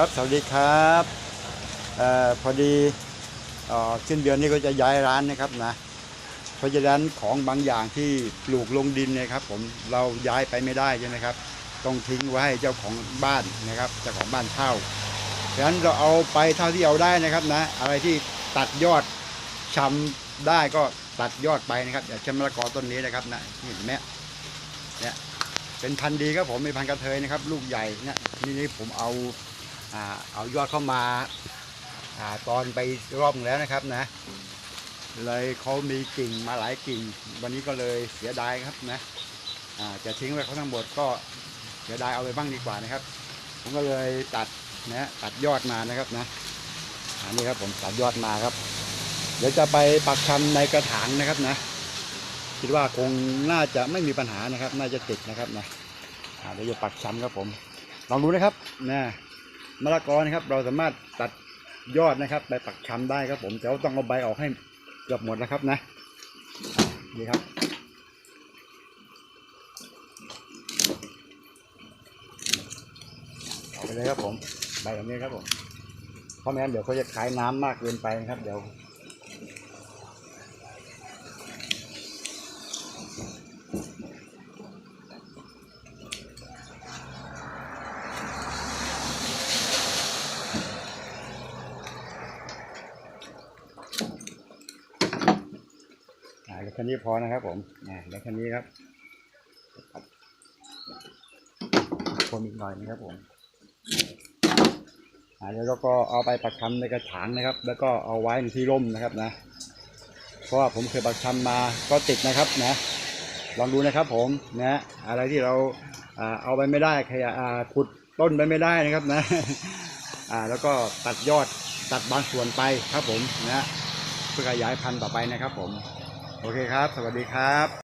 ครับสวัสดีครับออพอดีเอ่อสิ้นเดือนนี้ก็จะย้ายร้านนะครับนะเพราะฉะนั้นของบางอย่างที่ปลูกลงดินนยครับ ผมเราย้ายไปไม่ได้ใช่ไหมครับต้องทิ้งไว้ให้เจ้าของบ้านนะครับเจ้าของบ้านเช่าดังนั้นเราเอาไปเท่าที่เอาได้นะครับนะ อะไรที่ตัดยอดชำได้ก็ตัดยอดไปนะครับอย่างเช่นมะละกอต้นนี้นะครับนะนี่เห็นไหมเนี่ยเป็นพันธุ์ดีครับผมเป็นพันธุ์กระเทยนะครับ ลูกใหญ่เนี่ยนี่ผมเอา เอายอดเข้ามาอตอนไปรอบแล้วนะครับนะ เลยเขามีกิ่งมาหลายกิ่ง วันนี้ก็เลยเสียดายครับนะจะทิ้งไว้เขาทั้งหมดก็เสียดายเอาไปบ้างดีกว่านะครับ ผมก็เลยตัดนะตัดยอดมานะครับนะอันนี้ครับผมตัดยอดมาครับ เดี๋ยวจะไปปักชำในกระถางนะครับนะ คิดว่าคงน่าจะไม่มีปัญหานะครับ น่าจะติดนะครับนะเดี๋ยวจะปักชำครับผม ลองดูนะครับนะ มะละกอนะครับ เราสามารถตัดยอดนะครับไปปักชำได้ครับผมแต่ว่าต้องเอาใบออกให้เกือบหมดแล้วครับนะนี่ครับเอาไปเลยครับผมใบแบบนี้ครับผมเพราะไม่งั้นเดี๋ยวเขาจะขายน้ำมากเกินไปนะครับ เดี๋ยว อ่าเดี๋ยวแค่นี้พอนะครับ ผมอ่าเดี๋ยวแค่นี้ครับคนอีกหน่อยนะครับผมอ่าแล้วก็เอาไปปักชำในกระถางนะครับ แล้วก็เอาไว้ในที่ร่มนะครับนะ เพราะว่าผมเคยปักชำมาก็ติดนะครับนะ ลองดูนะครับผมนะอะไรที่เราเอาไปไม่ได้ขยะขุดต้นไปไม่ได้นะครับนะอ่าแล้วก็ตัดยอดตัดบางส่วนไปครับผมนะเพื่อขยายพันธุ์ต่อไปนะครับผม โอเคครับ สวัสดีครับ